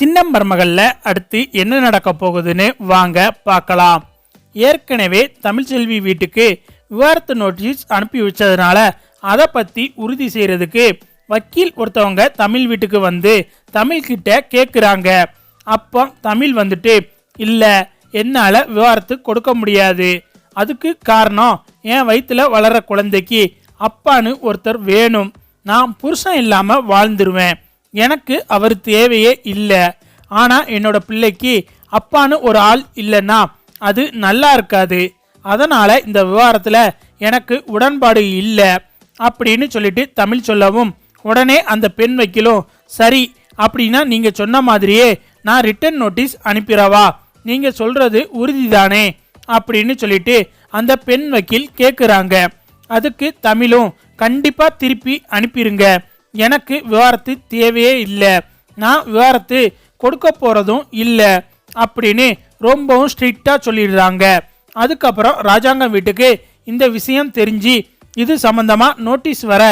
சின்னம் மர்மகளில் அடுத்து என்ன நடக்க போகுதுன்னு வாங்க பார்க்கலாம். ஏற்கனவே தமிழ்ச்செல்வி வீட்டுக்கு விவாகரத்து நோட்டீஸ் அனுப்பி வச்சதுனால அதை பற்றி உறுதி செய்கிறதுக்கு வக்கீல் ஒருத்தவங்க தமிழ் வீட்டுக்கு வந்து தமிழ்கிட்ட கேட்குறாங்க அப்போ தமிழ் வந்துட்டு இல்லை என்னால் விவாகரத்து கொடுக்க முடியாது. அதுக்கு காரணம் என் வயிற்றில் வளர குழந்தைக்கு அப்பான்னு ஒருத்தர் வேணும். நான் புருஷன் இல்லாமல் வாழ்ந்துருவேன். எனக்கு அவர் தேவையே இல்லை. ஆனால் என்னோட பிள்ளைக்கு அப்பான்னு ஒரு ஆள் இல்லைன்னா அது நல்லா இருக்காது. அதனால் இந்த விவகாரத்தில் எனக்கு உடன்பாடு இல்லை அப்படின்னு சொல்லிட்டு தமிழ் சொல்லவும் உடனே அந்த பெண் வக்கீலும் சரி அப்படின்னா நீங்கள் சொன்ன மாதிரியே நான் ரிட்டர்ன் நோட்டீஸ் அனுப்பிடவா? நீங்கள் சொல்கிறது உறுதிதானே? அப்படின்னு சொல்லிட்டு அந்த பெண் வக்கீல் கேட்குறாங்க அதுக்கு தமிழும் கண்டிப்பாக திருப்பி அனுப்பிடுங்க எனக்கு விவரத்து தேவையே இல்லை. நான் விவரத்து கொடுக்க போகிறதும் இல்லை அப்படின்னு ரொம்பவும் ஸ்ட்ரிக்டாக சொல்லிடுறாங்க. அதுக்கப்புறம் ராஜாங்கம் வீட்டுக்கு இந்த விஷயம் தெரிஞ்சு இது சம்மந்தமாக நோட்டீஸ் வர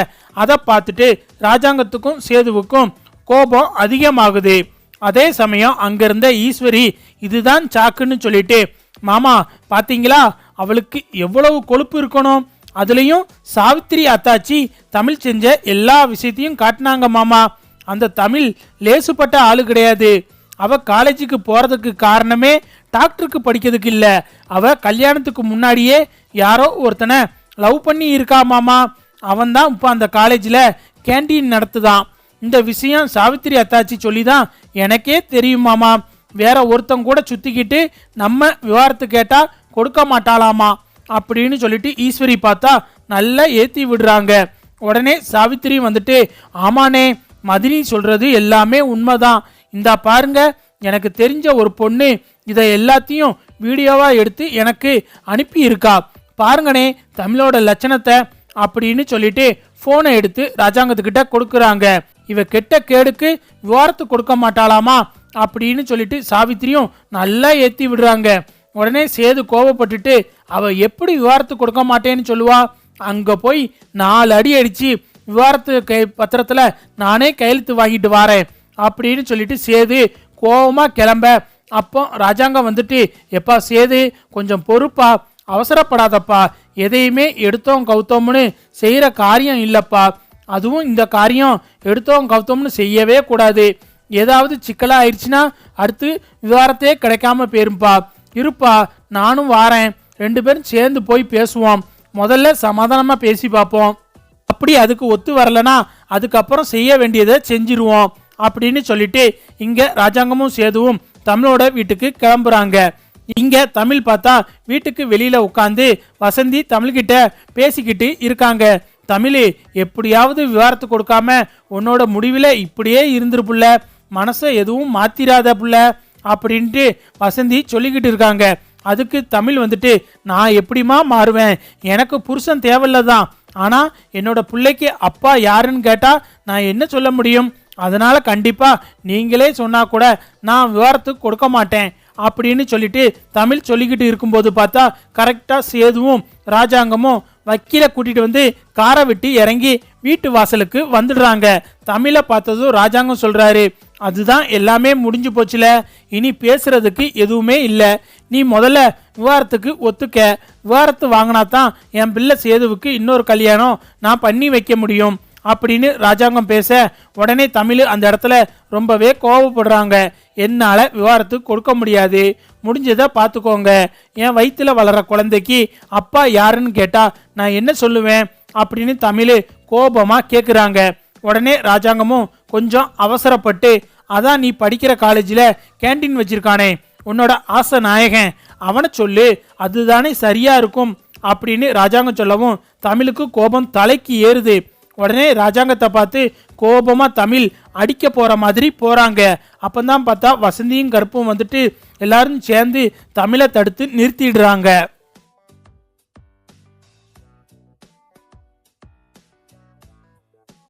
அதை பார்த்துட்டு ராஜாங்கத்துக்கும் சேதுவுக்கும் கோபம் அதிகமாகுது. அதே சமயம் அங்கிருந்த ஈஸ்வரி இதுதான் சாக்குன்னு சொல்லிட்டு மாமா பார்த்தீங்களா அவளுக்கு எவ்வளவு கொழுப்பு இருக்கணும்? அதுலேயும் சாவித்திரி அத்தாச்சி தமிழ் செஞ்ச எல்லா விஷயத்தையும் காட்டினாங்க மாமா. அந்த தமிழ் லேசுப்பட்ட ஆளு கிடையாது. அவ காலேஜுக்கு போகிறதுக்கு காரணமே டாக்டருக்கு படிக்கிறதுக்கு இல்லை. அவ கல்யாணத்துக்கு முன்னாடியே யாரோ ஒருத்தனை லவ் பண்ணி இருக்கா மாமா. அவன் தான் இப்போ அந்த காலேஜில் கேண்டீன் நடத்துதான். இந்த விஷயம் சாவித்திரி அத்தாச்சி சொல்லி தான் எனக்கே தெரியும் மாமா. வேற ஒருத்தன் கூட சுற்றிக்கிட்டு நம்ம விவாரத்து கேட்டால் கொடுக்க மாட்டாளாமா. அப்படின்னு சொல்லிட்டு ஈஸ்வரி பார்த்தா நல்லா ஏற்றி விடுறாங்க. உடனே சாவித்திரி வந்துட்டு ஆமானே மதினி சொல்கிறது எல்லாமே உண்மைதான். இந்தா பாருங்க எனக்கு தெரிஞ்ச ஒரு பொண்ணு இதை எல்லாத்தையும் வீடியோவாக எடுத்து எனக்கு அனுப்பி இருக்கா பாருங்கனே தமிழோட லட்சணத்தை அப்படின்னு சொல்லிட்டு ஃபோனை எடுத்து ராஜாங்கத்துக்கிட்ட கொடுக்குறாங்க. இவ கெட்ட கேடுக்கு விவாரத்து கொடுக்க மாட்டாளாமா? அப்படின்னு சொல்லிட்டு சாவித்திரியும் நல்லா ஏற்றி விடுறாங்க. உடனே சேது கோவப்பட்டுட்டு அவ எப்படி விவாரத்து கொடுக்க மாட்டேன்னு சொல்லுவா? அங்க போய் நாலு அடி அடிச்சு விவாரத்து கை பத்திரத்துல நானே கையெழுத்து வாங்கிட்டு வாரேன் அப்படின்னு சொல்லிட்டு சேது கோபமா கிளம்ப. அப்போ ராஜாங்கம் வந்துட்டு எப்பா சேது கொஞ்சம் பொறுப்பா அவசரப்படாதப்பா. எதையுமே எடுத்தோம் கவுத்தோம்னு செய்கிற காரியம் இல்லைப்பா. அதுவும் இந்த காரியம் எடுத்தோம் கவுத்தோம்னு செய்யவே கூடாது. ஏதாவது சிக்கலாக ஆயிடுச்சுன்னா அடுத்து விவரத்தே கிடைக்காம போயிருப்பா இருப்பா நானும் வாரேன். ரெண்டு பேரும் சேர்ந்து போய் பேசுவோம். முதல்ல சமாதானமாக பேசி பார்ப்போம். அப்படி அதுக்கு ஒத்து வரலனா அதுக்கப்புறம் செய்ய வேண்டியதை செஞ்சிருவோம் அப்படின்னு சொல்லிட்டு இங்கே ராஜாங்கமும் சேதுவும் தமிழோட வீட்டுக்கு கிளம்புறாங்க. இங்கே தமிழ் பார்த்தா வீட்டுக்கு வெளியில் உட்காந்து வசந்தி தமிழ்கிட்ட பேசிக்கிட்டு இருக்காங்க. தமிழ் எப்படியாவது விவரத்து கொடுக்காம உன்னோட முடிவில் இப்படியே இருந்துருப்புள்ள மனசை எதுவும் மாத்திராத புள்ள. அப்படின்ட்டு வசந்தி சொல்லிக்கிட்டு இருக்காங்க. அதுக்கு தமிழ் வந்துட்டு நான் எப்படிமா மாறுவேன்? எனக்கு புருஷன் தேவையில்ல தான் ஆனால் என்னோட பிள்ளைக்கு அப்பா யாருன்னு கேட்டால் நான் என்ன சொல்ல முடியும்? அதனால் கண்டிப்பாக நீங்களே சொன்னால் கூட நான் விவரத்துக்கு கொடுக்க மாட்டேன். அப்படின்னு சொல்லிட்டு தமிழ் சொல்லிக்கிட்டு இருக்கும்போது பார்த்தா கரெக்டாக சேதுவும் ராஜாங்கமும் வக்கீலை கூட்டிகிட்டு வந்து காரை விட்டு இறங்கி வீட்டு வாசலுக்கு வந்துடுறாங்க. தமிழை பார்த்ததும் ராஜாங்கம் சொல்கிறாரு அதுதான் எல்லாமே முடிஞ்சு போச்சுல. இனி பேசுறதுக்கு எதுவுமே இல்லை. நீ முதல்ல விவாரத்துக்கு ஒத்துக்க. விவாரத்து வாங்கினா தான் என் பிள்ளை சேதுவுக்கு இன்னொரு கல்யாணம் நான் பண்ணி வைக்க முடியும். அப்படின்னு ராஜாங்கம் பேச உடனே தமிழ் அந்த இடத்துல ரொம்பவே கோவப்படுறாங்க. என்னால் விவாரத்துக்கு கொடுக்க முடியாது. முடிஞ்சதை பார்த்துக்கோங்க என் வயிற்றில் வளர குழந்தைக்கு அப்பா யாருன்னு கேட்டால் நான் என்ன சொல்லுவேன்? அப்படின்னு தமிழ் கோபமாக கேட்குறாங்க உடனே ராஜாங்கமும் கொஞ்சம் அவசரப்பட்டு அதான் நீ படிக்கிற காலேஜில் கேண்டீன் வச்சிருக்கானே உன்னோட ஆசை நாயகன் அவனை சொல்லு அதுதானே சரியா இருக்கும் அப்படின்னு ராஜாங்கம் சொல்லவும் தமிழுக்கு கோபம் தலைக்கு ஏறுது. உடனே ராஜாங்கத்தை பார்த்து கோபமாக தமிழ் அடிக்க போகிற மாதிரி போகிறாங்க அப்போ தான் பார்த்தா வசந்தியும் கருப்பும் வந்துட்டு எல்லாரும் சேர்ந்து தமிழை தடுத்து நிறுத்திடுறாங்க.